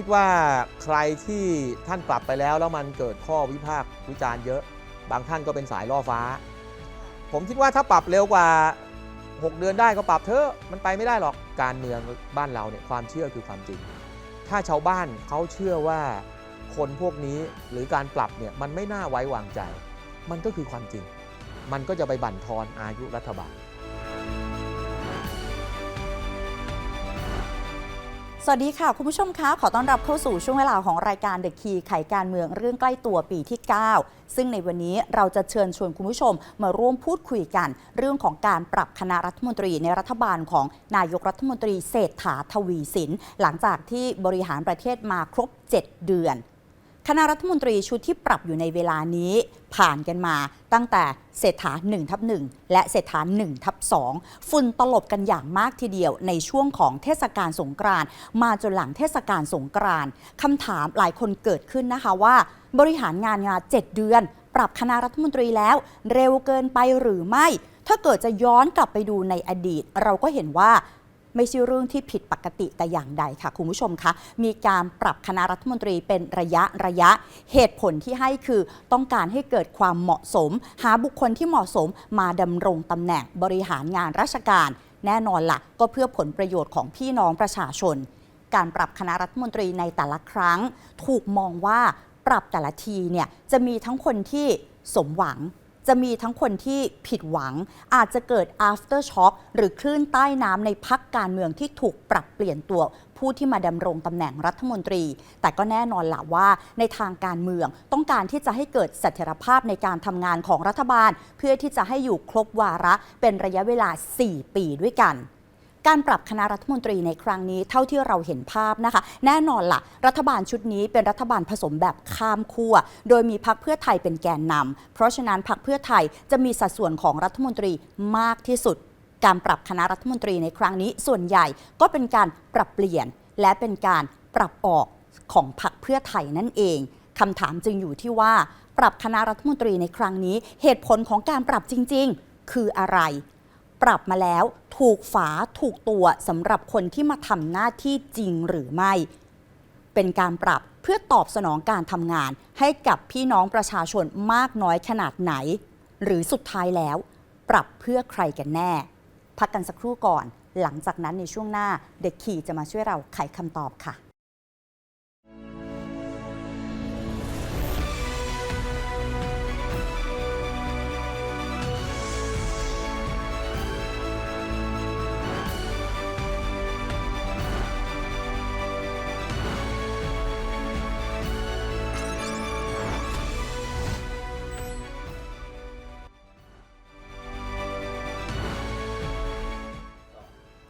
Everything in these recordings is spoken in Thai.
คิดว่าใครที่ท่านปรับไปแล้วแล้วมันเกิดข้อวิพากษ์วิจารณ์เยอะ บางท่านก็เป็นสายล่อฟ้า ผมคิดว่าถ้าปรับเร็วกว่า 6 เดือนได้ก็ปรับเถอะมันไปไม่ได้หรอกการเมืองบ้านเราเนี่ยความเชื่อคือความจริง ถ้าชาวบ้านเขาเชื่อว่าคนพวกนี้หรือการปรับเนี่ยมันไม่น่าไว้วางใจ มันก็คือความจริง มันก็จะไปบั่นทอนอายุรัฐบาล สวัสดีค่ะ คุณผู้ชมคะ ขอต้อนรับเข้าสู่ช่วงเวลาของรายการเด็กคีไขการเมืองเรื่องใกล้ตัวปีที่ 9 ซึ่งในวันนี้เราจะเชิญชวนคุณผู้ชมมาร่วมพูดคุยกัน เรื่องของการปรับคณะรัฐมนตรีในรัฐบาลของนายกรัฐมนตรีเศรษฐาทวีสิน หลังจากที่บริหารประเทศมาครบ 7 เดือน คณะรัฐมนตรีชุดที่ปรับอยู่ในเวลานี้ผ่านกันมาตั้งแต่เศรษฐา1ทับ1และเศรษฐา1ทับ2ฝุ่นตลบกันอย่างมากทีเดียวในช่วงของเทศกาลสงกรานต์มาจนหลังเทศกาลสงกรานต์คำถามหลายคนเกิดขึ้นนะคะว่า บริหารงานงาน 7 เดือน ปรับคณะรัฐมนตรีแล้ว เร็วเกินไปหรือไม่ ถ้าเกิดจะย้อนกลับไปดูในอดีต เราก็เห็นว่า ไม่ใช่เรื่องที่ผิดปกติแต่อย่างใดค่ะคุณผู้ชมคะมีการปรับคณะรัฐมนตรีเป็นระยะระยะ เหตุผลที่ให้คือต้องการให้เกิดความเหมาะสม หาบุคคลที่เหมาะสมมาดำรงตำแหน่งบริหารงานราชการ แน่นอนละ่ะ ก็เพื่อผลประโยชน์ของพี่น้องประชาชน การปรับคณะรัฐมนตรีในแต่ละครั้ง ถูกมองว่าปรับแต่ละทีเนี่ยจะมีทั้งคนที่สมหวัง จะมีทั้งคนที่ผิดหวัง อาจจะเกิด after shock หรือคลื่นใต้น้ำในพักการเมืองที่ถูกปรับเปลี่ยนตัวผู้ที่มาดำรงตำแหน่งรัฐมนตรี แต่ก็แน่นอนละว่าในทางการเมืองต้องการที่จะให้เกิดเสถียรภาพในการทำงานของรัฐบาล เพื่อที่จะให้อยู่ครบวาระเป็นระยะเวลา 4 ปีด้วยกัน การปรับคณะรัฐมนตรีในครั้งนี้เท่าที่เราเห็นภาพนะคะ แน่นอนละ่ะ รัฐบาลชุดนี้เป็นรัฐบาลผสมแบบข้ามขั้วโดยมีพักเพื่อไทยเป็นแกนนำเพราะฉะนั้นพักเพื่อไทยจะมีสัดส่วนของรัฐมนตรีมากที่สุด การปรับคณะรัฐมนตรีในครั้งนี้ส่วนใหญ่ก็เป็นการปรับเปลี่ยน และเป็นการปรับออกของพรรคเพื่อไทยนั่นเองคำถามจึงอยู่ที่ว่า ปรับคณะรัฐมนตรีในครั้งนี้ เหตุผลของการปรับจริง ๆ คืออะไร ปรับมาแล้ว ถูกฝาถูกตัวสำหรับคนที่มาทำหน้าที่จริงหรือไม่ เป็นการปรับเพื่อตอบสนองการทำงาน ให้กับพี่น้องประชาชนมากน้อยขนาดไหน หรือสุดท้ายแล้ว ปรับเพื่อใครกันแน่ พักกันสักครู่ก่อน หลังจากนั้นในช่วงหน้าเด็กขี่จะมาช่วยเราไขคำตอบค่ะ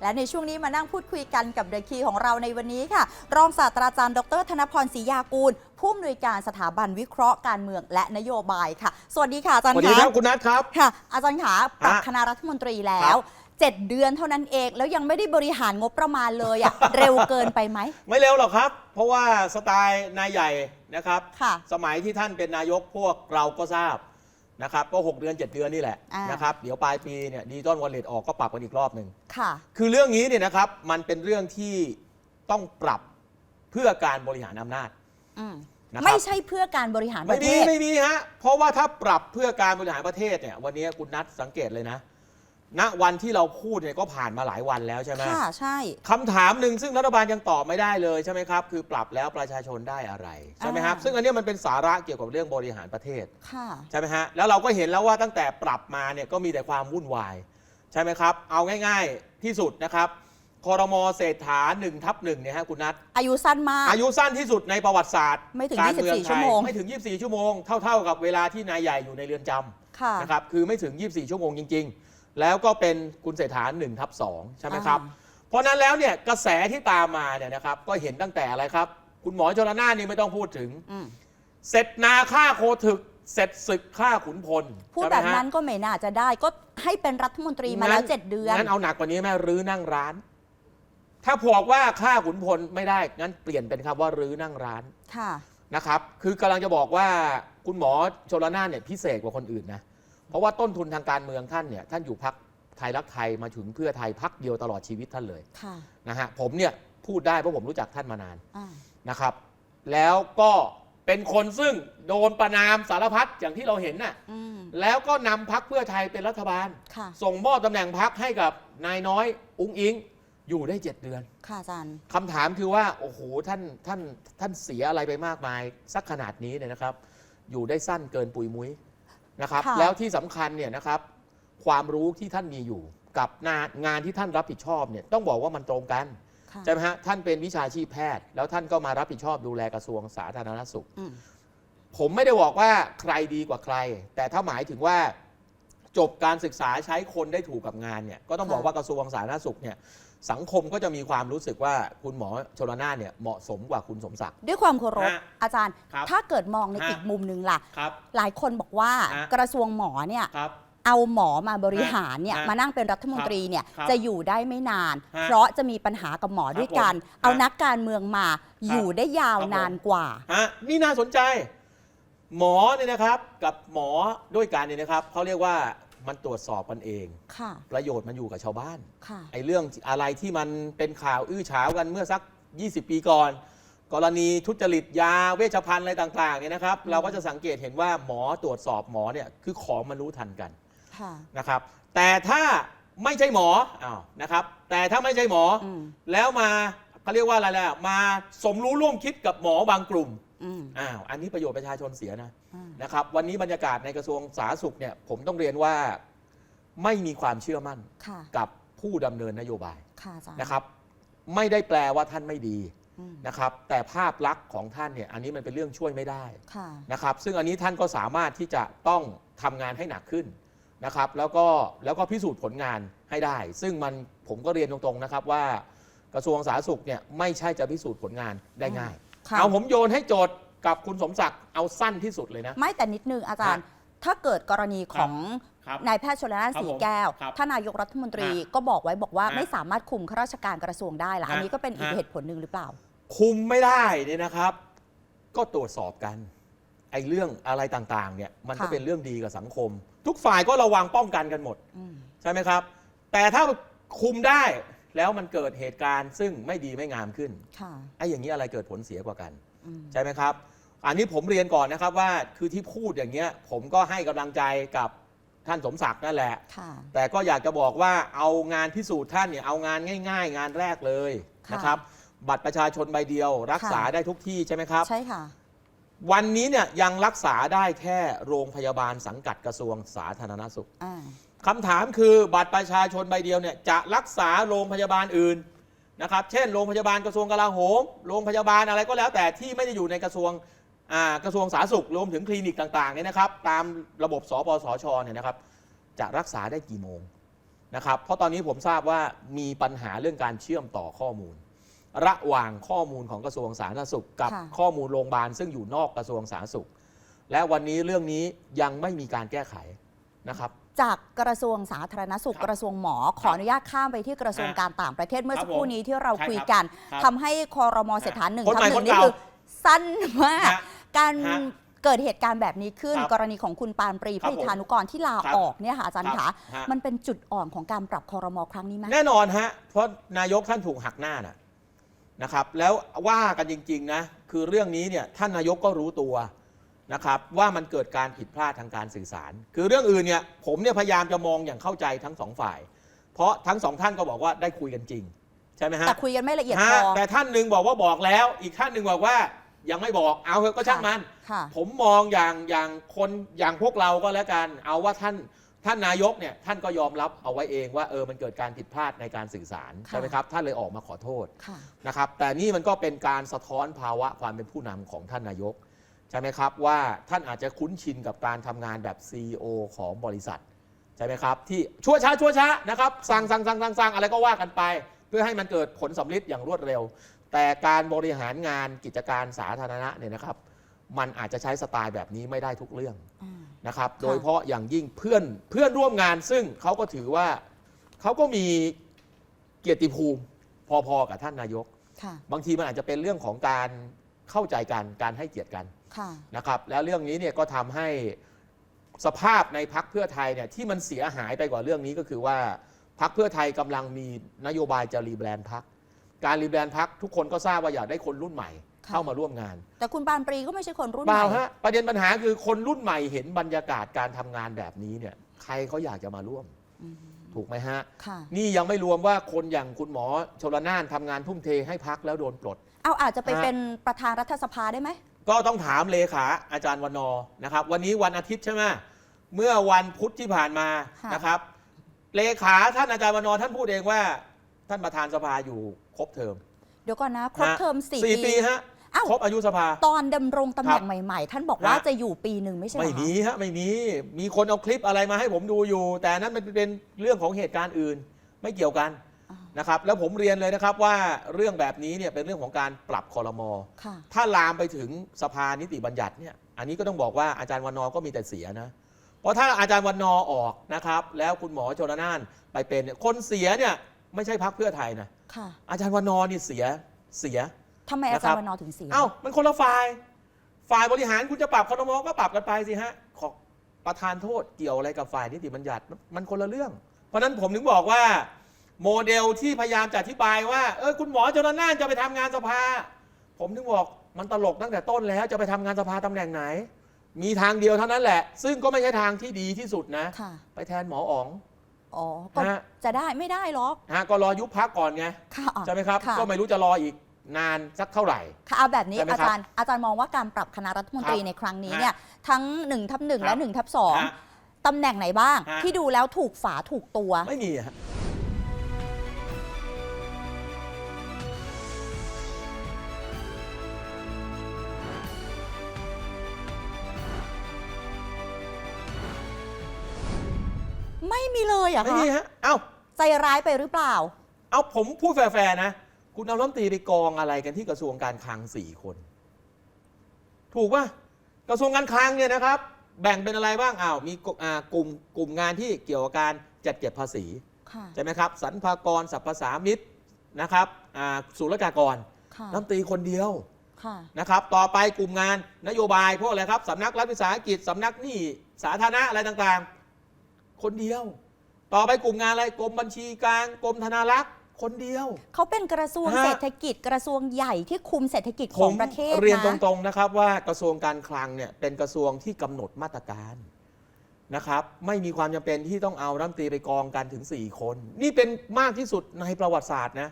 และในช่วงนี้มานั่งพูดคุยกันกับเดอะคีของเราในวันนี้ค่ะ รองศาสตราจารย์ ดร ธนพรศรียากูล ผู้อำนวยการสถาบันวิเคราะห์การเมืองและนโยบายค่ะ สวัสดีค่ะอาจารสย์วัสดีคะครับคุณนัทครับค่ะ อาจารย์ขาปรับฮะคณะรัฐมนตรีแล้ครัวบ7เดือนเท่านั้นเอง แล้วยังไม่ได้บริหารงบประมาณเลยอะเร็วเกินไปไหม ไม่เร็วหรอกครับ เพราะว่าสไตล์นายใหญ่นะครับค่ะสมัยที่ท่านเป็นนายกพวกเราก็ทราบ นะครับก็ 6 เดือน 7 เดือนนี่แหละอ่าน นะครับเดี๋ยวปลายปีเนี่ยดิจิตอลวอลเล็ตออกก็ปรับกันอีกรอบหนึ่ง ค่ะ คือเรื่องนี้เนี่ยนะครับมันเป็นเรื่องที่ต้องปรับเพื่อการบริหารอำนาจ อืมนะครับ ไม่ใช่เพื่อการบริหารปไม่ระเทมีศ ไม่มีฮะเพราะว่าถ้าปรับเพื่อการบริหารประเทศเนี่ยวันนี้คุณนัทสังเกตเลยนะ ณวันที่เราพูดเนี่ยก็ผ่านมาหลายวันแล้วใช่ไหมค่ะใช่ คำถามหนึ่งซึ่งรัฐบาลยังตอบไม่ได้เลยใช่ไหมครับ คือปรับแล้วประชาชนได้อะไรใช่ไหมครับ อ่า ซึ่งอันเนี้ยมันเป็นสาระเกี่ยวกับเรื่องบริหารประเทศ ค่ะ ใช่ไหมฮะ แล้วเราก็เห็นแล้วว่าตั้งแต่ปรับมาเนี่ยก็มีแต่ความวุ่นวาย ใช่ไหมครับ เอาง่ายๆที่สุดนะครับคอรมอเศรษฐาหนึ่งทับหนึ่งเนี่ยฮะคุณนัทอายุสั้นมาก อายุสั้นที่สุดในประวัติศาสตร์ไม่ถึงการเมือง24ไทชั่วยโมง ไม่ถึง 24 ชั่วโมง เท่า ๆกับเวลาที่นายใหญ่อยู่ในเรือนจำค่ะ นะครับคือไม่ถึง 24 ชั่วโมงจริงๆ แล้วก็เป็นคุณเศรษฐา1ทับ2ใช่ไหมครับอ่าเพราะนั้นแล้วเนี่ยกระแสที่ตามมาเนี่ยนะครับ ก็เห็นตั้งแต่อะไรครับ คุณหมอชลนานนี่ไม่ต้องพูดถึงอืมเสร็จนาฆ่าโคถึก เสร็จศึกฆ่าขุนพลพูดใช่ไหแบมบฮะนั้นก็ไม่น่าจะได้ก็ให้เป็นรัฐมนตรีมาแล้วงั้นเจ็ดเดือนงั้นเอาหนักกว่านี้แม่รื้อนั่งร้าน ถ้าบอกว่าฆ่าขุนพลไม่ได้งั้นเปลี่ยนเป็นคำว่ารื้อนั่งร้านค่ะนะครับ คือกำลังจะบอกว่าคุณหมอชลนานเนี่ยพิเศษกว่าคนอื่นนะเพ ราะว่าต้นทุนทางการเมืองท่านเนี่ยท่านอยู่พักไทยรักไทยมาถึงเพื่อไทยพักเดียวตลอดชีวิตท่านเลยค่ะนะฮะผมเนี่ยพูดได้เพราะผมรู้จักท่านมานานอ่านะครับ แล้วก็เป็นคนซึ่งโดนประนามสารพัดอย่างที่เราเห็นน่ะอืมแล้วก็นำพักเพื่อไทยเป็นรัฐบาล ค่ะ ส่งมอบตำแหน่งพักให้กับนายน้อยอุ้งอิงอยู่ได้ 7 เดือนค่ะอาจารย์ คำถามคือว่าโอ้โหท่านท่านท่านเสียอะไรไปมากมาย สักขนาดนี้เนี่ยนะครับ อยู่ได้สั้นเกินปุยมุ้ย นะครับ ค่ะ แล้วที่สำคัญเนี่ยนะครับ ความรู้ที่ท่านมีอยู่ กับงานงานที่ท่านรับผิดชอบเนี่ยต้องบอกว่ามันตรงกันค่ะใช่ไหมฮะท่านเป็นวิชาชีพแพทย์ แล้วท่านก็มารับผิดชอบดูแลกระทรวงสาธารณสุข อืมผมไม่ได้บอกว่าใครดีกว่าใคร แต่ถ้าหมายถึงว่าจบการศึกษาใช้คนได้ถูกกับงานเนี่ยก็ต้องบอกว่ากระทรวงสาธารณสุขเนี่ย สังคมก็จะมีความรู้สึกว่าคุณหมอชลนานเนี่ยเหมาะสมกว่าคุณสมศักดิ์ ด้วยความเคารพฮะอาจารย์ ครับถ้าเกิดมองในฮะ อีกมุมหนึ่งล่ะ ครับ หลายคนบอกว่าฮะ กระทรวงหมอเนี่ยครับ เอาหมอมาบริหารเนี่ยฮะมานั่งเป็นรัฐมนตรีเนี่ยครับจะอยู่ได้ไม่นาน ฮะเพราะจะมีปัญหากับหมอด้วยกัน ผมเอาฮะนักการเมืองมาอยู่ได้ยาวครับผม นานกว่า ฮะนี่น่าสนใจ หมอเนี่ยนะครับกับหมอด้วยกันเนี่ยนะครับเขาเรียกว่า มันตรวจสอบกันเอง ค่ะ ประโยชน์มันอยู่กับชาวบ้าน ค่ะ ไอ้เรื่องอะไรที่มันเป็นข่าวอื้อฉาวกันเมื่อสัก 20 ปีก่อน กรณีทุจริตยาเวชภัณฑ์อะไรต่างๆเนี่ยนะครับอืมเราก็จะสังเกตเห็นว่าหมอตรวจสอบหมอเนี่ยคือของมันรู้ทันกันค่ะ นะครับ แต่ถ้าไม่ใช่หมออ้าวนะครับ แต่ถ้าไม่ใช่หมอออืมแล้วมาเขาเรียกว่าอะไรล่ะมาสมรู้ร่วมคิดกับหมอบางกลุ่ม อืมอ้าวอันนี้ประโยชน์ประชาชนเสียนะอืมนะครับ วันนี้บรรยากาศในกระทรวงสาธารณสุขเนี่ยผมต้องเรียนว่าไม่มีความเชื่อมั่นค่ะ กับผู้ดำเนินนโยบายค่ะอาจารย์นะครับ ไม่ได้แปลว่าท่านไม่ดีอืมนะครับ แต่ภาพลักษณ์ของท่านเนี่ยอันนี้มันเป็นเรื่องช่วยไม่ได้ ค่ะ นะครับซึ่งอันนี้ท่านก็สามารถที่จะต้องทำงานให้หนักขึ้นนะครับแล้วก็แล้วก็พิสูจน์ผลงานให้ได้ ซึ่งมันผมก็เรียนตรงๆนะครับว่ากระทรวงสาธารณสุขเนี่ยไม่ใช่จะพิสูจน์ผลงานได้ง่าย ค่ะ เอาผมโยนให้โจทย์กับคุณสมศักดิ์เอาสั้นที่สุดเลยนะ ไม่แต่นิดนึงอาจารย์ ถ้าเกิดกรณีของครับ นายแพทย์ชลนานครับสีแก้วครับท่านนายกรัฐมนตรีฮะก็บอกไว้บอกว่าฮะไม่สามารถคุมข้าราชการกระทรวงได้ล่ะ ฮะอันนี้ก็เป็นอีกฮะ เหตุผลหนึ่งหรือเปล่า คุมไม่ได้เนี่ยนะครับ ก็ตรวจสอบกันไอ้เรื่องอะไรต่างๆเนี่ยมันก็ค่ะ เป็นเรื่องดีกับสังคม ทุกฝ่ายก็ระวังป้องกันกันหมด อืม ใช่ไหมครับ แต่ถ้าคุมได้ แล้วมันเกิดเหตุการณ์ซึ่งไม่ดีไม่งามขึ้นค่ะไอ้อย่างนี้อะไรเกิดผลเสียกว่ากันอืมใช่ไหมครับ อันนี้ผมเรียนก่อนนะครับว่าคือที่พูดอย่างเงี้ย ผมก็ให้กำลังใจกับท่านสมศักดิ์นั่นแหละค่ะแต่ก็อยากจะบอกว่าเอางานพิสูจน์ท่านเนี่ยเอางานง่าย ๆ งานแรกเลยค่ะนะครับ บัตรประชาชนใบเดียว รักษาค่ะได้ทุกที่ใช่ไหมครับ ใช่ค่ะ วันนี้เนี่ยยังรักษาได้แค่โรงพยาบาลสังกัดกระทรวงสาธารณสุขอ่า คำถามคือบัตรประชาชนใบเดียวเนี่ยจะรักษาโรงพยาบาลอื่นนะครับ เช่น โรงพยาบาลกระทรวงกลาโหม โรงพยาบาลอะไรก็แล้วแต่ที่ไม่ได้อยู่ในกระทรวงอ่ากระทรวงสาธารณสุขรวมถึงคลินิกต่างๆเนี่ยนะครับ ตามระบบสปสชเนี่ยนะครับ จะรักษาได้กี่โมงนะครับ เพราะตอนนี้ผมทราบว่ามีปัญหาเรื่องการเชื่อมต่อข้อมูล ระหว่างข้อมูลของกระทรวงสาธารณสุข กับค่ะข้อมูลโรงพยาบาลซึ่งอยู่นอกกระทรวงสาธารณสุข และวันนี้เรื่องนี้ยังไม่มีการแก้ไข นะครับ จากกระทรวงสาธารณสุขครับกระทรวงหมอ ขออนุญาตข้ามไปที่กระทรวงฮะการต่างประเทศเมื่อครับสักครู่ผมนี้ที่เราใช่คุยครับกันครับทำให้คอรมอเศรษฐาหนึ่งคนใหม่ทำหนึ่คงนนี่เก่าคือสั้นมากฮะการฮะเกิดเหตุการณ์แบบนี้ขึ้นครับกรณีของคุณปานปรีคพรับริธานุกรที่ลาครับออกเนี่ยค่ะอาจารย์ครัคะบฮะมันเป็นจุดอ่อนของการปรับคอรมอครั้งนี้ไหมแน่นอนฮะเพราะนายกท่านถูกหักหน้าน่ะนะครับ แล้วว่ากันจริง ๆ นะ คือเรื่องนี้เนี่ยท่านนายกก็รู้ตัว นะครับว่ามันเกิดการผิดพลาดทางการสื่อสาร คือเรื่องอื่นเนี่ยผมเนี่ยพยายามจะมองอย่างเข้าใจทั้งสองฝ่าย เพราะทั้งสองท่านก็บอกว่าได้คุยกันจริง ใช่ไหมฮะแต่คุยกันไม่ละเอียดฮะพอแต่ท่านหนึ่งบอกว่าบอกแล้ว อีกท่านหนึ่งบอกว่ายังไม่บอกเอาเถอะก็ช่างมัน ค่ะ ผมมองอย่างอย่างคนอย่างพวกเราก็แล้วกัน เอาว่าท่านท่านนายกเนี่ยท่านก็ยอมรับเอาไว้เองว่าเออมันเกิดการผิดพลาดในการสื่อสารค่ะ ใช่ไหมครับท่านเลยออกมาขอโทษค่ะ นะครับแต่นี่มันก็เป็นการสะท้อนภาวะความเป็นผู้นำของท่านนายก ใช่ไหมครับว่าท่านอาจจะคุ้นชินกับการทำงานแบบ CEO ของบริษัท ใช่ไหมครับ ที่ชั่วช้าชั่วช้านะครับสั่งสั่งสั่งสั่งสั่งอะไรก็ว่ากันไป เพื่อให้มันเกิดผลสำลิดอย่างรวดเร็ว แต่การบริหารงานกิจการสาธารณะเนี่ยนะครับ มันอาจจะใช้สไตล์แบบนี้ไม่ได้ทุกเรื่องอืม นะครับค่ะโดยเฉพาะอย่างยิ่งเพื่อนเพื่อนร่วมงานซึ่งเขาก็ถือว่าเขาก็มีเกียรติภูมิพอๆกับท่านนายก ค่ะ บางทีมันอาจจะเป็นเรื่องของการเข้าใจกัน การให้เกียรติกัน ค่ะ นะครับแล้วเรื่องนี้เนี่ยก็ทำให้สภาพในพักเพื่อไทยเนี่ยที่มันเสียหายไปกว่าเรื่องนี้ก็คือว่าพักเพื่อไทยกำลังมีนโยบายจะรีแบรนด์พักการรีแบรนด์พักทุกคนก็ทราบว่าอยากได้คนรุ่นใหม่ ค่ะ เข้ามาร่วมงานแต่คุณปานปรีก็ไม่ใช่คนรุ่นเปใหล่าม่ฮะประเด็นปัญหาคือคนรุ่นใหม่เห็นบรรยากาศการทำงานแบบนี้เนี่ยใครเขาอยากจะมาร่วมอืมถูกไหมฮะ ค่ะ นี่ยังไม่รวมว่าคนอย่างคุณหมอชลนานทำงานทุ่มเทให้พักแล้วโดนปลด เอาอาจจะไปฮะ เป็นประธานรัฐสภาได้ไหม ก็ต้องถามเลขาอาจารย์วันนอร์นะครับ วันนี้วันอาทิตย์ใช่ไหมเมื่อวันพุธที่ผ่านมาค่ะ นะครับ เลขาท่านอาจารย์วันนอร์ท่านพูดเองว่า ท่านประธานสภาอยู่ครบเทอมเดี๋ยวก่อนนะ ครบฮะเทอมสี่สี่ปีฮะอ้าวครบอายุสภา ตอนดำรงตำแหน่งครับใหม่ ๆ ท่านบอกว่าฮะ จะอยู่ปีหนึ่งไม่ใช่เหรอไม่คะมีฮะไม่มีมีคนเอาคลิปอะไรมาให้ผมดูอยู่ แต่นั้นมันเป็นเรื่องของเหตุการณ์อื่น ไม่เกี่ยวกันอ่า นะครับแล้วผมเรียนเลยนะครับว่าเรื่องแบบนี้เนี่ยเป็นเรื่องของการปรับคอรมอค่ะถ้าลามไปถึงสภานิติบัญญัติเนี่ยอันนี้ก็ต้องบอกว่าอาจารย์วันนอร์ก็มีแต่เสียนะเพราะถ้าอาจารย์วันนอร์ออกนะครับ แล้วคุณหมอชนน่านไปเป็นเนี่ยคนเสียเนี่ยไม่ใช่พักเพื่อไทยนะค่ะอาจารย์วันนอร์นี่เสียเสีย ทำไมอาจารย์วันนอร์ถึงเสีย เอ้ามันคนละฝ่าย ฝ่ายบริหารคุณจะปรับคอรมอก็ปรับกันไปสิฮะขอประธานโทษเกี่ยวอะไรกับฝ่ายนิติบัญญัติมันมันคนละเรื่อง เพราะฉะนั้นผมถึงบอกว่า โมเดลที่พยายามจะอธิบายว่าเออคุณหมอชนน่านจะไปทำงานสภา ผมถึงบอกมันตลกตั้งแต่ต้นแล้วจะไปทำงานสภาตำแหน่งไหน มีทางเดียวเท่านั้นแหละ ซึ่งก็ไม่ใช่ทางที่ดีที่สุดนะค่ะไปแทนหมออ๋องอ๋อก็ฮะจะได้ไม่ได้หรอกนะฮะก็รอยุบพักก่อนไงค่ะใช่ไหมครับะก็ไม่รู้จะรออีกนานสักเท่าไหร่ ค่ะเอาแบบนี้ใช่ไหมอาครับจารย์อาจารย์มองว่าการปรับคณะรัฐมนตรีครับในครั้งนี้ฮะเนี่ยทั้ง1ทับหนึ่งครัและบ1ทับสองฮะตำแหน่งไหนบ้างฮะที่ดูแล้วถูกฝาถูกตัวไม่มีฮะ ไม่มีเลยเหรอะไม่คะมีฮะ เอ้า ใจร้ายไปหรือเปล่า เอาผมพูดแฟร์ๆนะ คุณเอาล้มตรีไปกองอะไรกันที่กระทรวงการคลังสี่คน ถูกป่ะกระทรวงการคลังเนี่ยนะครับ แบ่งเป็นอะไรบ้างอ้าวมีกลุ่มอ่ากลุ่มกลุ่มงานที่เกี่ยวกับการจัดเก็บภาษี ค่ะ ใช่ไหมครับสรรพากรสรรพสามิตนะครับอ่าศุลกากรค่ะ น้ำตรีคนเดียวค่ะ นะครับ ต่อไปกลุ่มงานนโยบายพวกอะไรครับสำนักรัฐวิสาหกิจสำนักหนี้สาธารณะอะไรต่างๆ คนเดียว ต่อไปกลุ่มงานอะไรกรมบัญชีกลางกรมธนารักษ์คนเดียว เขาเป็นกระทรวงฮะ เศรษฐกิจกระทรวงใหญ่ที่คุมเศรษฐกิจผของมประเทศเรียนนะตรงๆนะครับว่ากระทรวงการคลังเนี่ยเป็นกระทรวงที่กำหนดมาตรการนะครับ ไม่มีความจำเป็นที่ต้องเอารัฐมนตรีไปกองกันถึง 4 คน นี่เป็นมากที่สุดในประวัติศาสตร์นะ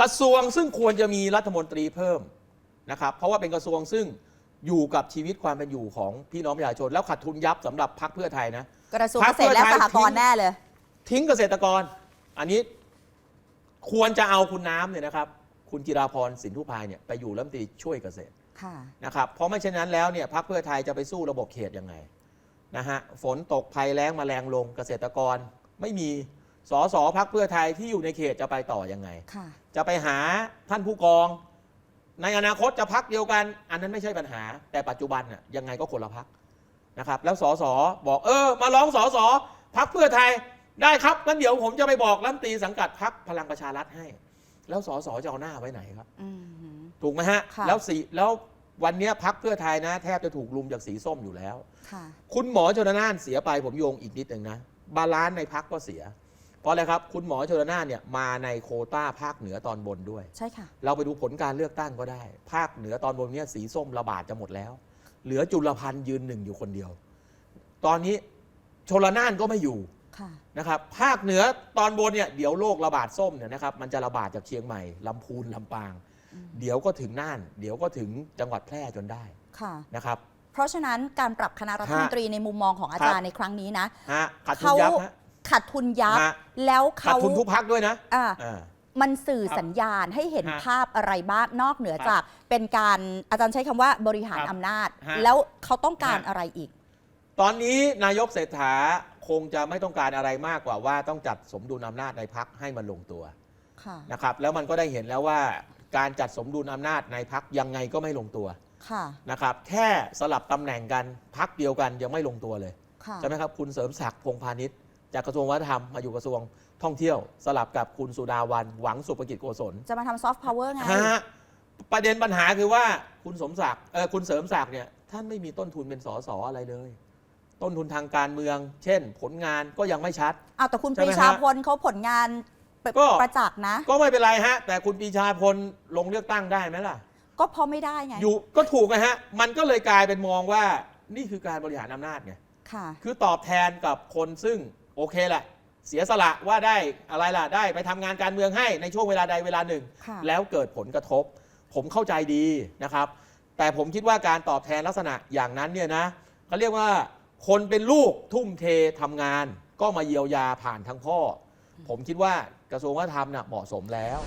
กระทรวงซึ่งควรจะมีรัฐมนตรีเพิ่มนะครับเพราะว่าเป็นกระทรวงซึ่งอยู่กับชีวิตความเป็นอยู่ของพี่น้องประชาชนแล้วขาดทุนยับสำหรับพรรคเพื่อไทยนะ กระทรวงพรเกรคษตรและเพื่สอไทยหกรทิ้ณ์งแน่เลย ทิ้งเกษตรกร อันนี้ควรจะเอาคุณน้ำเนี่ยนะครับ คุณจิราพรสินทุพายเนี่ยไปอยู่รัฐมนตรีช่วยเกษตรค่ะนะครับเพราะไม่เช่นนั้นแล้วเนี่ยพรรคเพื่อไทยจะไปสู้ระบบเขตยังไงนะฮะฝนตกภัยแล้งแมาแรงลงเกษตรกรไม่มีสอสอพรรคเพื่อไทยที่อยู่ในเขตจะไปต่อยังไงค่ะจะไปหาท่านผู้กอง ในอนาคตจะพักเดียวกัน อันนั้นไม่ใช่ปัญหา แต่ปัจจุบันน่ะยังไงก็คนละพัก นะครับแล้วสสบอกเออ มาร้องสสพักเพื่อไทยได้ครับงั้นเดี๋ยวผมจะไปบอกรัฐมนตรีสังกัดพักพลังประชารัฐให้ แล้วสสจะเอาหน้าไว้ไหนครับ อืม ถูกไหมฮะ ค่ะ แล้วสีแล้ววันเนี้ยพักเพื่อไทยนะ แทบจะถูกลุมจากสีส้มอยู่แล้ว ค่ะ คุณหมอชนน่านเสียไปผมโยงอีกนิดหนึ่งนะ บาลานซ์ในพักก็เสีย เพราะอะไรครับ คุณหมอชนน่านเนี่ยมาในโควต้าภาคเหนือตอนบนด้วย ใช่ค่ะ เราไปดูผลการเลือกตั้งก็ได้ ภาคเหนือตอนบนเนี่ยสีส้มระบาดจะหมดแล้ว เหลือจุลพันธ์ยืนหนึ่งอยู่คนเดียว ตอนนี้ชนละนานก็ไม่อยู่ค่ะนะครับภาคเหนือตอนบนเนี่ยเดี๋ยวโรคระบาดส้มเนี่ยนะครับมันจะระบาดจากเชียงใหม่ลำพูนลำปางอืมเดี๋ยวก็ถึงน่าน เดี๋ยวก็ถึงจังหวัดแพร่จนได้ค่ะนะครับ เพราะฉะนั้นการปรับคณะรัฐมนตรีในมุมมองของอาจารย์ในครั้งนี้นะฮะขาดทุนยับฮะ ขาดทุนยับฮะ แล้วขาดเขา ทุนทุกพักด้วยนะอ่า อ่า มันสื่อครับสัญญาณให้เห็นฮะภาพอะไรบ้างนอกเหนือครับจาก เป็นการอาจารย์ใช้คำว่าบริหารครับอำนาจ ฮะแล้วเขาต้องการฮะ อะไรอีก ตอนนี้นายกเศรษฐาคงจะไม่ต้องการอะไรมากกว่าว่าต้องจัดสมดุลอำนาจในพักให้มันลงตัวค่ะ นะครับ แล้วมันก็ได้เห็นแล้วว่าการจัดสมดุลอำนาจในพักยังไงก็ไม่ลงตัวค่ะ นะครับ แค่สลับตำแหน่งกันพักเดียวกันยังไม่ลงตัวเลย ค่ะ ใช่ไหมครับ คุณเสริมศักดิ์พงษ์พาณิชย์จากกระทรวงวัฒนธรรมมาอยู่กระทรวง ท่องเที่ยวสลับกับคุณสุดาวันหวังสุภกิจโกศลจะมาทำซอฟต์พาวเวอร์ไง ฮะประเด็นปัญหาคือว่าคุณสมศักดิ์เออคุณเสริมศักดิ์เนี่ยท่านไม่มีต้นทุนเป็นสสอะไรเลย ต้นทุนทางการเมือง เช่น ผลงานก็ยังไม่ชัดอ้าวแต่คุณใช่ปไหมรีชาฮะพลเขาผลงานเปก็ ประจักษ์นะ ก็ไม่เป็นไรฮะ แต่คุณปีชาพลลงเลือกตั้งได้ไหมล่ะ ก็เพราะไม่ได้ไง อยู่ก็ถูกนะฮะ มันก็เลยกลายเป็นมองว่านี่คือการบริหารอำนาจไง ค่ะ คือตอบแทนกับคนซึ่งโอเคแหละ เสียสละว่าได้อะไรล่ะได้ไปทำงานการเมืองให้ในช่วงเวลาใดเวลาหนึ่ง ค่ะ แล้วเกิดผลกระทบ ผมเข้าใจดีนะครับ แต่ผมคิดว่าการตอบแทนลักษณะอย่างนั้นเนี่ยนะเขาเรียกว่าคนเป็นลูกทุ่มเททำงาน ก็มาเยียวยาผ่านทางพ่อ ผมคิดว่ากระทรวงวัฒนธรรมน่ะเหมาะสมแล้ว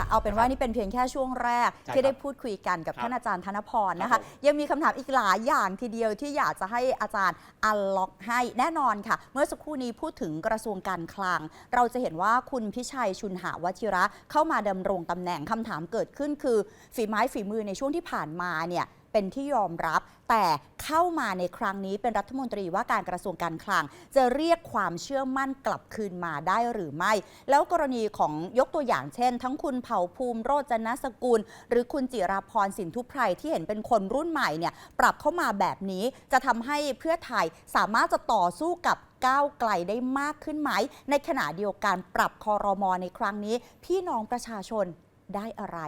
ค่ะ เอาเป็นว่านี่เป็นเพียงแค่ช่วงแรก ใช่ที่ได้ครับพูดคุยกันกับครับท่านอาจารย์ธนพรนะครัคะ บผมยังมีคำถามอีกหลายอย่างทีเดียวที่อยากจะให้อาจารย์อันล็อกให้แน่นอนค่ะ เมื่อสักครู่นี้พูดถึงกระทรวงการคลัง เราจะเห็นว่าคุณพิชัยชุนหาวชิระเข้ามาดำรงตำแหน่งคำถามเกิดขึ้นคือ ฝีไม้ฝีมือในช่วงที่ผ่านมาเนี่ย เป็นที่ยอมรับ แต่เข้ามาในครั้งนี้เป็นรัฐมนตรีว่าการกระทรวงการคลัง จะเรียกความเชื่อมั่นกลับคืนมาได้หรือไม่ แล้วกรณีของยกตัวอย่างเช่น ทั้งคุณเผ่าภูมิโรจนสกุล หรือคุณจิราพรสินทุพไพรที่เห็นเป็นคนรุ่นใหม่เนี่ยปรับเข้ามาแบบนี้จะทำให้เพื่อไทยสามารถจะต่อสู้กับก้าวไกลได้มากขึ้นไหม ในขณะเดียวกันปรับคอรมอในครั้งนี้ พี่น้องประชาชนได้อะไร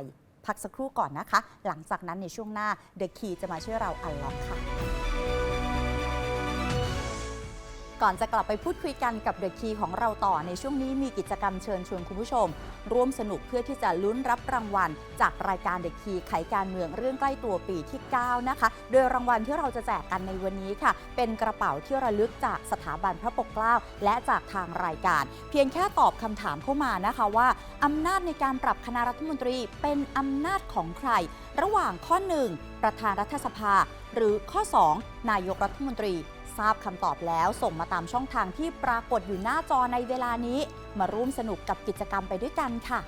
พักสักครู่ก่อนนะคะ หลังจากนั้นในช่วงหน้าเดอะคีจะมาช่วยเราอันล็อกค่ะ ก่อนจะกลับไปพูดคุยกันกับเดอะคีของเราต่อในช่วงนี้มีกิจกรรมเชิญชวนคุณผู้ชม ร่วมสนุกเพื่อที่จะลุ้นรับรางวัล จากรายการเดอะคีไขการเมืองเรื่องใกล้ตัวปีที่ 9 นะคะ โดยรางวัลที่เราจะแจกกันในวันนี้ค่ะ เป็นกระเป๋าที่ระลึกจากสถาบันพระปกเกล้า และจากทางรายการ เพียงแค่ตอบคำถามเข้ามานะคะว่าอำนาจในการปรับคณะรัฐมนตรีเป็นอำนาจของใคร ระหว่างข้อ 1 ประธานรัฐสภา หรือข้อ 2 นายกรัฐมนตรี ทราบคำตอบแล้ว ส่งมาตามช่องทางที่ปรากฏอยู่หน้าจอในเวลานี้ มาร่วมสนุกกับกิจกรรมไปด้วยกันค่ะ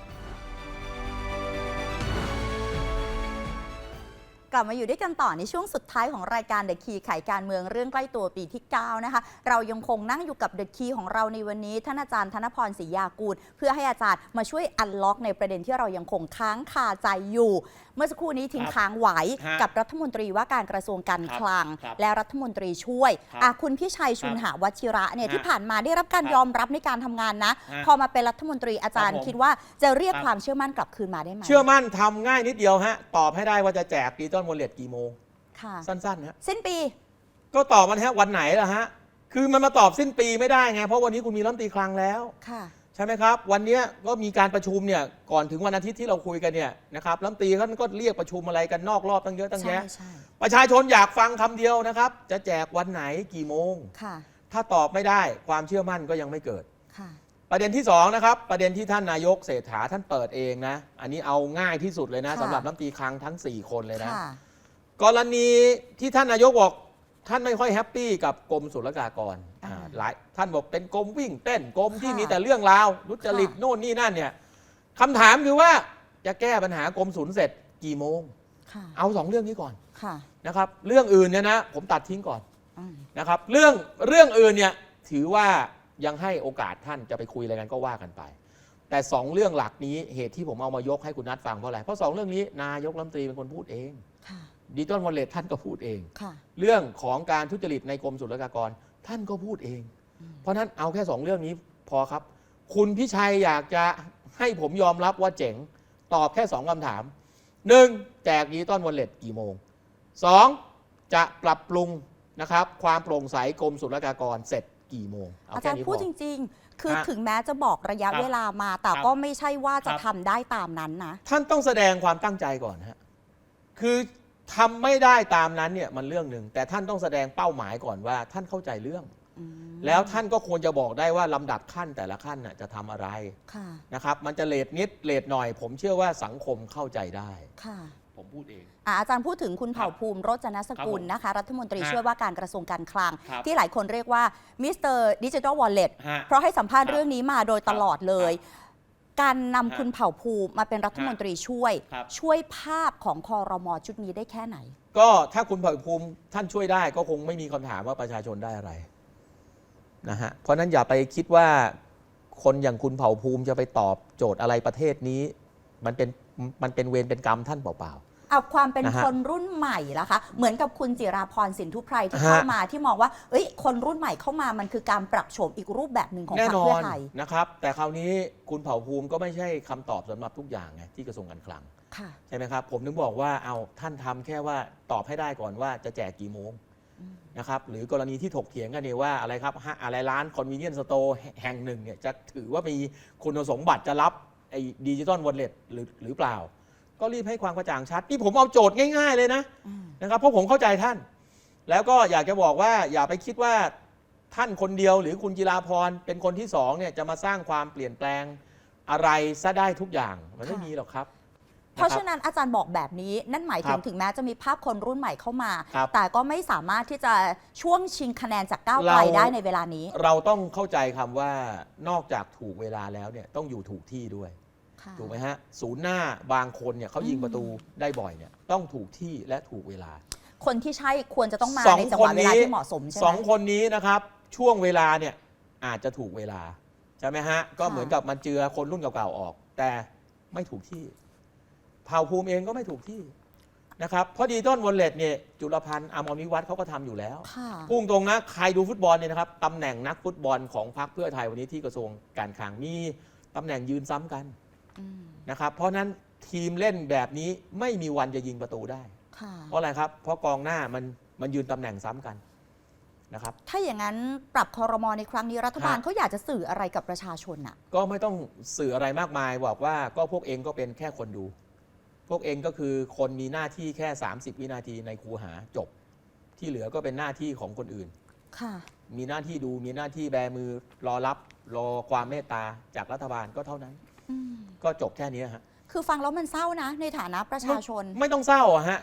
กลับมาอยู่ด้วยกันต่อในช่วงสุดท้ายของรายการ The Key ไขการเมืองเรื่องใกล้ตัวปีที่ 9 นะคะ เรายังคงนั่งอยู่กับ The Key ของเราในวันนี้ ท่านอาจารย์ธนพรศรียากูล เพื่อให้อาจารย์มาช่วยอันล็อกในประเด็นที่เรายังคงค้างคาใจอยู่ เมื่อสักครู่นี้ทิ้งครับค้างไว้ฮะกับรัฐมนตรีว่าการกระทรวงการครับคลังครับและรัฐมนตรีช่วยครับอะคุณพิชัยชุนหาวชิระเนี่ยฮะที่ผ่านมาได้รับการครับยอมรับในการทำงานนะฮะพอมาเป็นรัฐมนตรีอาจารย์ครับผมคิดว่าจะเรียกครับความเชื่อมั่นกลับคืนมาได้ไหมเชื่อมั่นทำง่ายนิดเดียวฮะตอบให้ได้ว่าจะแจกดิจิตอลวอลเล็ตกี่โมงค่ะสั้นๆฮะสิ้นปี ก็ตอบมันฮะวันไหนล่ะฮะคือมันมาตอบสิ้นปีไม่ได้ไงเพราะวันนี้คุณมีรัฐมนตรีคลังแล้วค่ะ ใช่ไหมครับ วันเนี้ยก็มีการประชุมเนี่ยก่อนถึงวันอาทิตย์ที่เราคุยกันเนี่ยนะครับรัฐมนตรีเขาก็เรียกประชุมอะไรกันนอกรอบตั้งเยอะตั้งใช่แยะใช่ประชาชนอยากฟังคำเดียวนะครับ จะแจกวันไหนกี่โมง ค่ะ ถ้าตอบไม่ได้ความเชื่อมั่นก็ยังไม่เกิด ค่ะ ประเด็นที่สองนะครับ ประเด็นที่ท่านนายกเศรษฐาท่านเปิดเองนะ อันนี้เอาง่ายที่สุดเลยนะค่ะ สำหรับรัฐมนตรีคลังทั้ง 4 คนเลยนะ ค่ะ กรณีที่ท่านนายกบอก ท่านไม่ค่อยแฮปปี้กับกรมศุลกากรอ่าอ่าหลายท่านบอกเป็นกรมวิ่งเต้นกรมที่ค่ะมีแต่เรื่องราวรุจริตค่ะ โน่นนี่นั่นเนี่ยคำถามคือว่าจะแก้ปัญหากรมศุลเสร็จกี่โมง ค่ะ เอาสองเรื่องนี้ก่อนค่ะนะครับ เรื่องอื่นเนี่ยนะผมตัดทิ้งก่อนอืมนะครับ เรื่องเรื่องอื่นเนี่ยถือว่ายังให้โอกาสท่านจะไปคุยอะไรกันก็ว่ากันไป แต่สองเรื่องหลักนี้เหตุที่ผมเอามายกให้คุณนัทฟังเพราะอะไรเพราะสองเรื่องนี้นายกรัฐมนตรีเป็นคนพูดเอง ค่ะ ดิจิตอลวอลเล็ตท่านก็พูดเอง ค่ะ เรื่องของการทุจริตในกรมศุลกากร ท่านก็พูดเอง อืม เพราะฉะนั้นเอาแค่สองเรื่องนี้พอครับ คุณพิชัยอยากจะให้ผมยอมรับว่าเจ๋ง ตอบแค่สองคำถามหนึ่งแจกดิจิตอลวอลเล็ตกี่โมงสองจะปรับปรุงนะครับความโปร่งใสกรมศุลกากรเสร็จกี่โมงเอาอาแค่จารย์นี้พพูดอจริง ๆ คือฮะถึงแม้จะบอกระยะครับเวลามา แต่ครับก็ไม่ใช่ว่าจะครับ ทำได้ตามนั้นนะ ท่านต้องแสดงความตั้งใจก่อนฮะ คือ ทำไม่ได้ตามนั้นเนี่ยมันเรื่องหนึ่งแต่ท่านต้องแสดงเป้าหมายก่อนว่า ท่านเข้าใจเรื่อง อืมแล้วท่านก็ควรจะบอกได้ว่าลำดับขั้นแต่ละขั้นน่ะจะทำอะไรค่ะนะครับมันจะเลทนิดเลทหน่อย ผมเชื่อว่าสังคมเข้าใจได้ ค่ะผมพูดเอง อะอาจารย์พูดถึงคุณเผ่าภูมิโรจนสกุลครับผมนะคะ รัฐมนตรีฮะช่วยว่าการกระทรวงการคลัง ครับที่หลายคนเรียกว่ามิสเตอร์ดิจิทัลวอลเล็ตฮะเพราะให้สัมภาษณ์ครับเรื่องนี้มาโดยตลอดเลย การนำฮะคุณเผ่าภูมิมาเป็นรัฐมนตรีช่วย ครับ ช่วยภาพของคอรมอชุดนี้ได้แค่ไหน ก็ถ้าคุณเผ่าภูมิท่านช่วยได้ก็คงไม่มีคำถามว่าประชาชนได้อะไรนะฮะเพราะฉะนั้นอย่าไปคิดว่าคนอย่างคุณเผ่าภูมิจะไปตอบโจทย์อะไรประเทศนี้ มันเป็นมันเป็นเวรเป็นกรรมท่านเปล่า เอาความเป็นนะฮะคนรุ่นใหม่ละคะเหมือนกับคุณจิราพรสินทุไพรที่ฮะ เข้ามาที่มองว่าเอ้ยคนรุ่นใหม่เข้ามามันคือการปรับโฉมอีกรูปแบบหนึ่งของแน่พรรนคอเพื่อนไทยนะครับ แต่คราวนี้คุณเผ่าภูมิก็ไม่ใช่คำตอบสำหรับทุกอย่างไงที่กระทรวงการคลัง ค่ะ ใช่ไหมครับ ผมถึงบอกว่าเอาท่านทำแค่ว่าตอบให้ได้ก่อนว่าจะแจกกี่โมงอืม นะครับหรือกรณีที่ถกเถียงกันเนี่ยว่าอะไรครับฮะอะไรร้านคอนเวเนียนสโตร์แห่งหนึ่งเนี่ยจะถือว่ามีคุณสมบัติจะรับไอ้ดิจิตอลวอลเล็ตหรือหรือเปล่า ก็รีบให้ความกระจ่างชัดนี่ผมเอาโจทย์ง่าย ๆ เลยนะอืมนะครับเพราะผมเข้าใจท่าน แล้วก็อยากจะบอกว่าอย่าไปคิดว่าท่านคนเดียวหรือคุณจิราพรเป็นคนที่สองเนี่ยจะมาสร้างความเปลี่ยนแปลงอะไรซะได้ทุกอย่างมันไม่มีหรอกครับ เพราะคบฉะนั้นอาจารย์บอกแบบนี้นั่นหมายถึครังบถึงแม้จะมีภาพคนรุ่นใหม่เข้ามาครับแต่ก็ไม่สามารถที่จะช่วงชิงคะแนนจากก้าวไกลเราได้ในเวลานี้ เราต้องเข้าใจคำว่านอกจากถูกเวลาแล้วเนี่ยต้องอยู่ถูกที่ด้วยค่ะ ถูกไหมฮะศูนย์หน้าบางคนเนี่ยเขายิงอืมประตูได้บ่อยเนี่ยต้องถูกที่และถูกเวลาคนที่ใช่ควรจะต้องมาสองในจังหวะคนเวนี้ลาที่เหมาะสมใช่ไหสมองคนนี้นะครับ ช่วงเวลาเนี่ยอาจจะถูกเวลา ใช่ไหมฮะ ก็ค่ะเหมือนกับมันเจือคนรุ่นเก่าๆออก แต่ไม่ถูกที่เผ่าภูมิเองก็ไม่ถูกที่นะครับเพราะดีต้นวอลเล็ตเนี่ยจุลพันธ์อมรวิวัฒน์เขาก็ทำอยู่แล้วค่ะพุ่งตรงนะใครดูฟุตบอลเนี่ยนะครับตำแหน่งนักฟุตบอลของพรรคเพื่อไทยวันนี้ที่กระทรวงการคลังมีตำแหน่งยืนซ้ำกันอืม นะครับ เพราะฉะนั้นทีมเล่นแบบนี้ไม่มีวันจะยิงประตูได้ค่ะเพราะอะไรครับ เพราะกองหน้ามันมันยืนตำแหน่งซ้ำกันนะครับ ถ้าอย่างนั้นปรับคอรมอในครั้งนี้รัฐบาลฮะเขาอยากจะสื่ออะไรกับประชาชนอะก็ไม่ต้องสื่ออะไรมากมายบอกว่าก็พวกเองก็เป็นแค่คนดู พวกเองก็คือคนมีหน้าที่แค่ 30 วินาทีในคูหาจบ ที่เหลือก็เป็นหน้าที่ของคนอื่นค่ะมีหน้าที่ดูมีหน้าที่แบมือรอรับรอความเมตตาจากรัฐบาลก็เท่านั้น อืมก็จบแค่นี้ฮะคือฟังแล้วมันเศร้านะ ในฐานะประชาชน ไม่ต้องเศร้าอะฮะ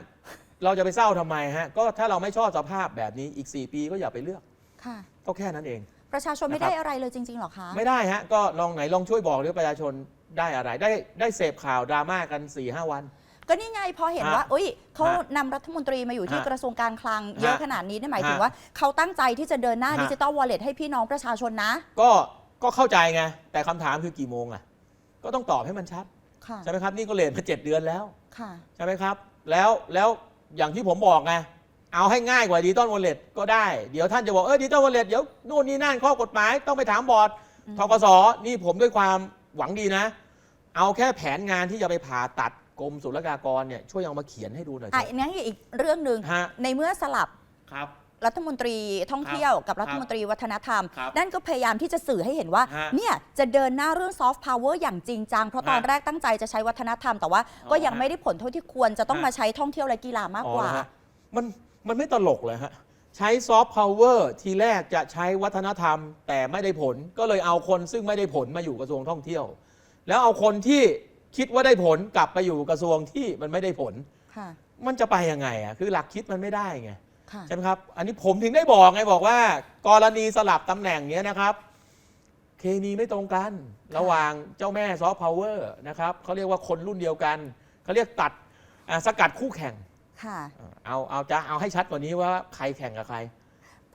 เราจะไปเศร้าทำไมฮะก็ถ้าเราไม่ชอบสภาพแบบนี้อีก 4 ปีก็อย่าไปเลือกค่ะ ก็แค่นั้นเอง ประชาชนไม่นะครับ ได้อะไรเลยจริงๆหรอคะ ไม่ได้ฮะก็ลองไหนลองช่วยบอกด้วยประชาชนได้อะไร ได้ได้เสพข่าวดราม่ากัน4ี่ห้าวัน ก็นี่ไงพอเห็นฮะว่าอุ้ยเขาฮะนำรัฐมนตรีมาอยู่ที่ฮะกระทรวงการคลังเยอะฮะขนาดนี้นั่นหมายถึงฮะว่าเขาตั้งใจที่จะเดินหน้าฮะ ดิจิตอลวอลเล็ตให้พี่น้องประชาชนนะ ก็ก็เข้าใจไงแต่คำถามคือกี่โมงอะ ก็ต้องตอบให้มันชัดค่ะใช่ไหมครับนี่ก็เลทมาเจ็ดเดือนแล้วค่ะ ใช่ไหมครับ แล้วแล้วอย่างที่ผมบอกไงเอาให้ง่ายกว่าดิจิตอลวอลเล็ตก็ได้ เดี๋ยวท่านจะบอกเออดิจิตอลวอลเล็ตเดี๋ยวนู่นนี่นั่นข้อกฎหมายต้องไปถามบอร์ดอืม ทกสนี่ผมด้วยความหวังดีนะ เอาแค่แผนงานที่จะไปผ่าตัดกรมศุลกากรเนี่ยช่วยเอามาเขียนให้ดูหน่อยเถอะอะ อันนี้อีกเรื่องหนึ่งฮะ ในเมื่อสลับครับ รัฐมนตรีท่องเที่ยวกับรัฐมนตรีวัฒนธรรม ครับนั่นก็พยายามที่จะสื่อให้เห็นว่า ฮะเนี่ยจะเดินหน้าเรื่องซอฟต์พาวเวอร์อย่างจริงจัง เพราะตอนฮะแรกตั้งใจจะใช้วัฒนธรรม แต่ว่าก็ยังอ๋อฮะไม่ได้ผลเท่าที่ควรจะต้องฮะ มาใช้ท่องเที่ยวและกีฬามากกว่า อ๋อเหรอฮะมันมันไม่ตลกเลยฮะ ใช้ซอฟต์พาวเวอร์ทีแรกจะใช้วัฒนธรรม แต่ไม่ได้ผลก็เลยเอาคนซึ่งไม่ได้ผลมาอยู่กระทรวงท่องเที่ยว แล้วเอาคนที่คิดว่าได้ผลกลับไปอยู่กระทรวงที่มันไม่ได้ผล ค่ะ มันจะไปยังไงอะคือหลักคิดมันไม่ได้ไงค่ะ ใช่ไหมครับ อันนี้ผมถึงได้บอกไงบอกว่า กรณีสลับตำแหน่งเนี้ยนะครับ เคมีไม่ตรงกัน ระหว่างเจ้าแม่ซอฟต์พาวเวอร์นะครับเขาเรียกว่าคนรุ่นเดียวกันเขาเรียกตัดอ่าสกัดคู่แข่งค่ะ เอาเอาจะเอาให้ชัดกว่านี้ว่าใครแข่งกับใคร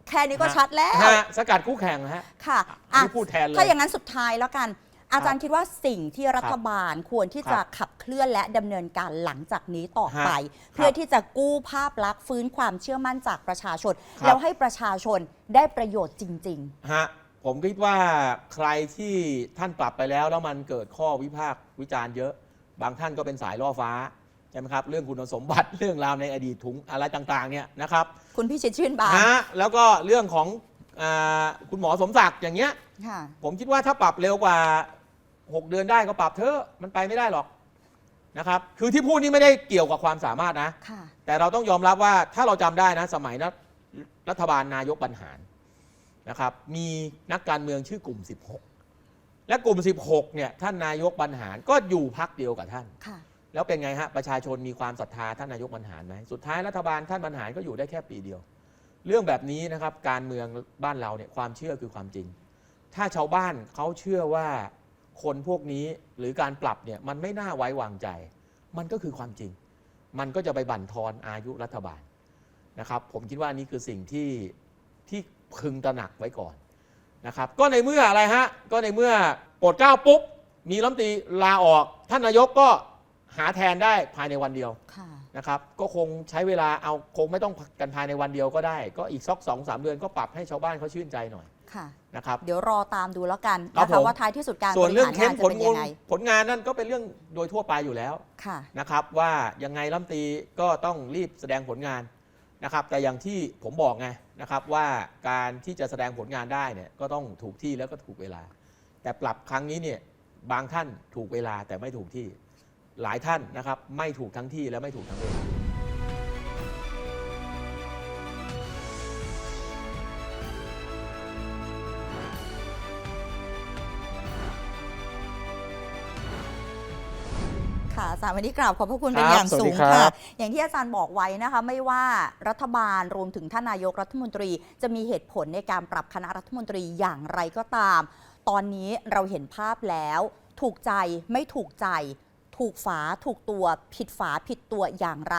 แค่นี้ก็ชัดแล้วฮะสกัดคู่แข่งนะฮะค่ะอันอะนี้พูดแทนเลยถ้าอย่างนั้นสุดท้ายแล้วกัน อาจารย์คิดว่าสิ่งที่รัฐบาลควรที่ครับจะขับเคลื่อนและดำเนินการหลังจากนี้ต่อไปฮะเพื่อที่จะกู้ภาพลักษณ์ฟื้นความเชื่อมั่นจากประชาชนครับแล้วให้ประชาชนได้ประโยชน์จริงฮะผมคิดว่าใครที่ท่านปรับไปแล้วแล้วมันเกิดข้อวิพากษ์วิจารณ์เยอะ บางท่านก็เป็นสายล่อฟ้าใช่ไหมครับเรื่องคุณสมบัติเรื่องราวในอดีตถุงอะไรต่างๆเนี่ยนะครับๆคุณพี่ชิดชื่นบานฮะแล้วก็เรื่องของอาคุณหมอสมศักดิ์อย่างเงี้ยค่ะผมคิดว่าถ้าปรับเร็วกว่า 6เดือนได้ก็ปรับเถอะมันไปไม่ได้หรอกนะครับ คือที่พูดนี่ไม่ได้เกี่ยวกับความสามารถนะ ค่ะ แต่เราต้องยอมรับว่าถ้าเราจำได้นะสมัยนะรัฐบาลนายกบรรหารนะครับ มีนักการเมืองชื่อกลุ่ม 16 และกลุ่ม 16เนี่ยท่านนายกบรรหารก็อยู่พักเดียวกับท่าน ค่ะ แล้วเป็นไงฮะประชาชนมีความศรัทธาท่านนายกบรรหารไหมสุดท้ายรัฐบาลท่านบรรหารก็อยู่ได้แค่ปีเดียว เรื่องแบบนี้นะครับการเมืองบ้านเราเนี่ยความเชื่อคือความจริง ถ้าชาวบ้านเขาเชื่อว่า คนพวกนี้หรือการปรับเนี่ยมันไม่น่าไว้วางใจ มันก็คือความจริง มันก็จะไปบั่นทอนอายุรัฐบาลนะครับ ผมคิดว่านี่คือสิ่งที่ที่พึงตระหนักไว้ก่อนนะครับ ก็ในเมื่ออะไรฮะ ก็ในเมื่อโปรดเกล้าปุ๊บ มีรัฐมนตรีลาออก ท่านนายกก็หาแทนได้ภายในวันเดียวค่ะนะครับ ก็คงใช้เวลาเอาคงไม่ต้องกันภายในวันเดียวก็ได้ ก็อีกสักสองสามเดือนก็ปรับให้ชาวบ้านเขาชื่นใจหน่อย ค่ะนะครับ เดี๋ยวรอตามดูแล้วกันครับนะผคะม ว่าท้ายที่สุดการส่วนบริเรื่องหารเค้งานนผจะลเป็นงายันงไงผลงานนั่นก็เป็นเรื่องโดยทั่วไปอยู่แล้ว ค่ะ นะครับว่ายังไงรัฐมนตรีก็ต้องรีบแสดงผลงานนะครับ แต่อย่างที่ผมบอกไงนะครับว่าการที่จะแสดงผลงานได้เนี่ยก็ต้องถูกที่แล้วก็ถูกเวลา แต่ปรับครั้งนี้เนี่ยบางท่านถูกเวลาแต่ไม่ถูกที่ หลายท่านนะครับไม่ถูกทั้งที่และไม่ถูกทั้งเวลา ค่ะอาจารย์วันนี้กราบขอบพระคุณครับเป็นอย่างสวัสสูดีงครับค่ะ อย่างที่อาจารย์บอกไว้นะคะ ไม่ว่ารัฐบาลรวมถึงท่านนายกรัฐมนตรี จะมีเหตุผลในการปรับคณะรัฐมนตรีอย่างไรก็ตาม ตอนนี้เราเห็นภาพแล้ว ถูกใจไม่ถูกใจ ถูกฝาถูกตัว ผิดฝาผิดตัวอย่างไร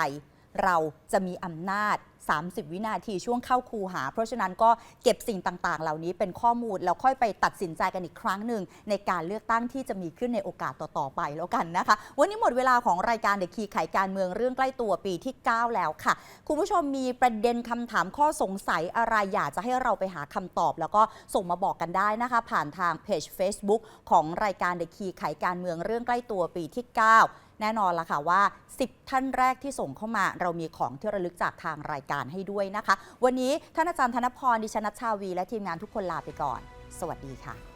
เราจะมีอำนาจ 30 วินาทีช่วงเข้าคูหา เพราะฉะนั้นก็เก็บสิ่งต่างๆ เหล่านี้เป็นข้อมูล แล้วค่อยไปตัดสินใจกันอีกครั้งหนึ่ง ในการเลือกตั้งที่จะมีขึ้นในโอกาสต่อๆไปแล้วกันนะคะ วันนี้หมดเวลาของรายการเด็กคีไขการเมืองเรื่องใกล้ตัวปีที่ 9 แล้วค่ะ คุณผู้ชมมีประเด็นคำถามข้อสงสัยอะไรอยากจะให้เราไปหาคำตอบ แล้วก็ส่งมาบอกกันได้นะคะ ผ่านทางเพจ Facebook ของรายการเด็กคีไขการเมืองเรื่องใกล้ตัวปีที่ 9 แน่นอนละค่ะว่า 10 ท่านแรกที่ส่งเข้ามา เรามีของที่ระลึกจากทางรายการให้ด้วยนะคะ วันนี้ท่านอาจารย์ธนพรดิฉันนัชชาวี และทีมงานทุกคนลาไปก่อน สวัสดีค่ะ